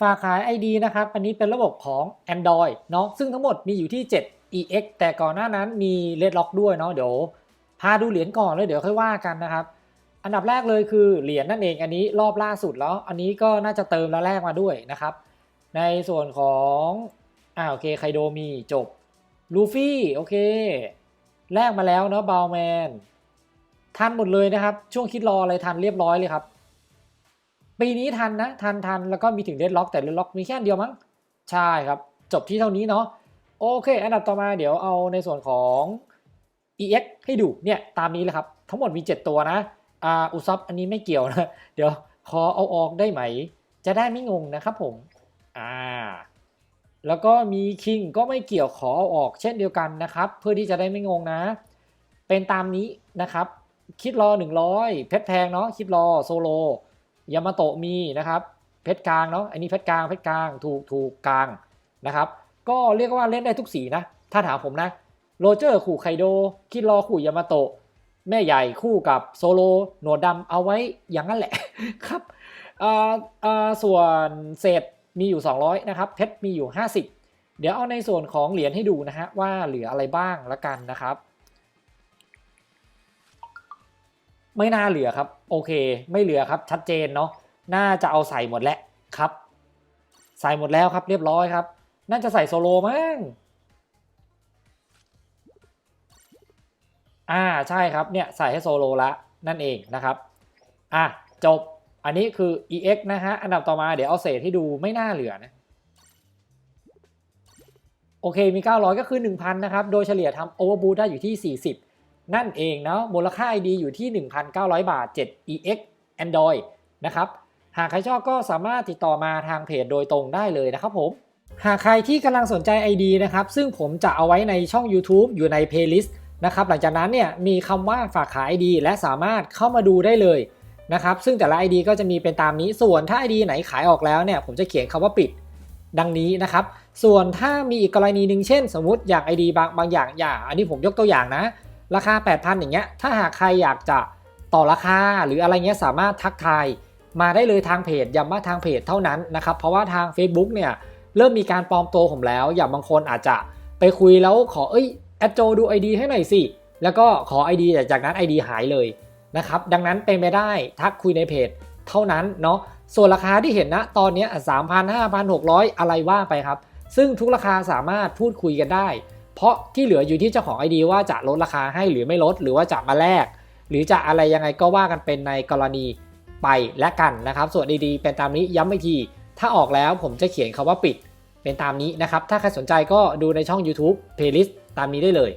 ฝากขาย ID นะครับ อันนี้เป็นระบบของ Android เนาะซึ่งทั้งหมดมีอยู่ที่ 7 EX แต่ก่อนหน้านั้นมี Red Lock ด้วยเนาะเดี๋ยวพาดูเหรียญก่อนเลยเดี๋ยวค่อยว่ากันนะครับ อันดับแรกเลยคือเหรียญนั่นเองอันนี้รอบล่าสุดแล้ว อันนี้ก็น่าจะเติมแล้วแรกมาด้วยนะครับ ในส่วนของอ่าโอเคไคโดมีจบลูฟี่โอเคแลกมาแล้วเนาะบาวแมนทันหมดเลยนะครับ ช่วงคิดรออะไรทันเรียบร้อยเลยครับ ปีนี้ทันนะทันทันแล้วก็มีถึงเดดล็อกแต่เดดล็อกมีแค่เดียวมั้งใช่ครับ จบที่เท่านี้เนาะโอเค อันดับต่อมาเดี๋ยวเอาในส่วนของ EX ให้ดูเนี่ยตามนี้เลยครับ ทั้งหมดมี 7 ตัวนะอ่าอุซับอันนี้ไม่เกี่ยวนะ เดี๋ยวขอเอาออกได้ไหม จะได้ไม่งงนะครับผมอ่าแล้วก็มีคิงก็ไม่เกี่ยวขอเอาออกเช่นเดียวกันนะครับ เพื่อที่จะได้ไม่งงนะ เป็นตามนี้นะครับ คิดรอ 100 เพชรแพงเนาะคิดรอโซโล ยามาโตะมีนะครับเพชรกลางเนาะอันนี้เพชรกลางเพชรกลางถูกถูกกลางนะครับก็เรียกว่าเล่นได้ทุกสีนะ ถ้าถามผมนะโรเจอร์ขู่ไคโดคิดรอขู่ยามาโตะแม่ใหญ่คู่กับโซโลหนวดดำเอาไว้อย่างนั้นแหละครับอ่าอ่าส่วนเศษมีอยู่ 200 นะครับ เพชรมีอยู่ 50 เดี๋ยวเอาในส่วนของเหรียญให้ดูนะฮะว่าเหลืออะไรบ้างละกันนะครับ ไม่น่าเหลือครับ โอเค ไม่เหลือครับชัดเจนเนาะน่าจะเอาใส่หมดแล้วครับ ใส่หมดแล้วครับเรียบร้อยครับ น่าจะใส่โซโลมั้งอ่าใช่ครับเนี่ยใส่ให้โซโลละนั่นเองนะครับอะจบอันนี้คือ EX นะฮะอันดับต่อมาเดี๋ยวเอาเศษให้ดูไม่น่าเหลือนะโอเคมี 900 ก็คือ 1,000 นะครับ โดยเฉลี่ยทำ Overboot ได้อยู่ที่ 40 นั่นเองเนาะมูลค่า ID อยู่ที่ 1,900 บาท 7 EX Android นะครับหากใครชอบก็สามารถติดต่อมาทางเพจโดยตรงได้เลยนะครับผม หากใครที่กำลังสนใจ ID นะครับ ซึ่งผมจะเอาไว้ในช่อง YouTube อยู่ใน Playlist นะครับ หลังจากนั้นเนี่ยมีคำว่าฝากขาย ID และสามารถเข้ามาดูได้เลยนะครับ ซึ่งแต่ละ ID ก็จะมีเป็นตามนี้ ส่วนถ้า ID ไหนขายออกแล้วเนี่ยผมจะเขียนคำว่าปิดดังนี้นะครับ ส่วนถ้ามีอีกกรณีหนึ่งเช่น สมมติอย่าง ID บางบางอย่างอย่าง อันนี้ผมยกตัวอย่างนะ ราคา 8,000 อย่างเงี้ย ถ้าหากใครอยากจะต่อราคาหรืออะไรเงี้ยสามารถทักทายมาได้เลยทางเพจย้ำว่าทางเพจเท่านั้นนะครับ เพราะว่าทาง Facebook เนี่ยเริ่มมีการปลอมตัวผมแล้ว อย่างบางคนอาจจะไปคุยแล้วขอเอ้ยแอดโจดู ID ให้หน่อยสิ แล้วก็ขอ ID แต่จากนั้น ID หายเลยนะครับ ดังนั้นเป็นไปได้ทักคุยในเพจเท่านั้นเนาะ ส่วนราคาที่เห็นนะตอนนี้สามพันห้าพันหกร้อยอะไรว่าไปครับ ซึ่งทุกราคาสามารถพูดคุยกันได้ เพราะที่เหลืออยู่ที่เจ้าของ ID ว่าจะลดราคาให้หรือไม่ลดหรือว่าจะมาแลกหรือจะอะไรยังไงก็ว่ากันเป็นในกรณีไปและกันนะครับ ส่วนดีๆเป็นตามนี้ย้ำอีกที ถ้าออกแล้วผมจะเขียนคาว่าปิดเป็นตามนี้นะครับ ถ้าใครสนใจก็ดูในช่อง YouTube Playlist ตามนี้ได้เลย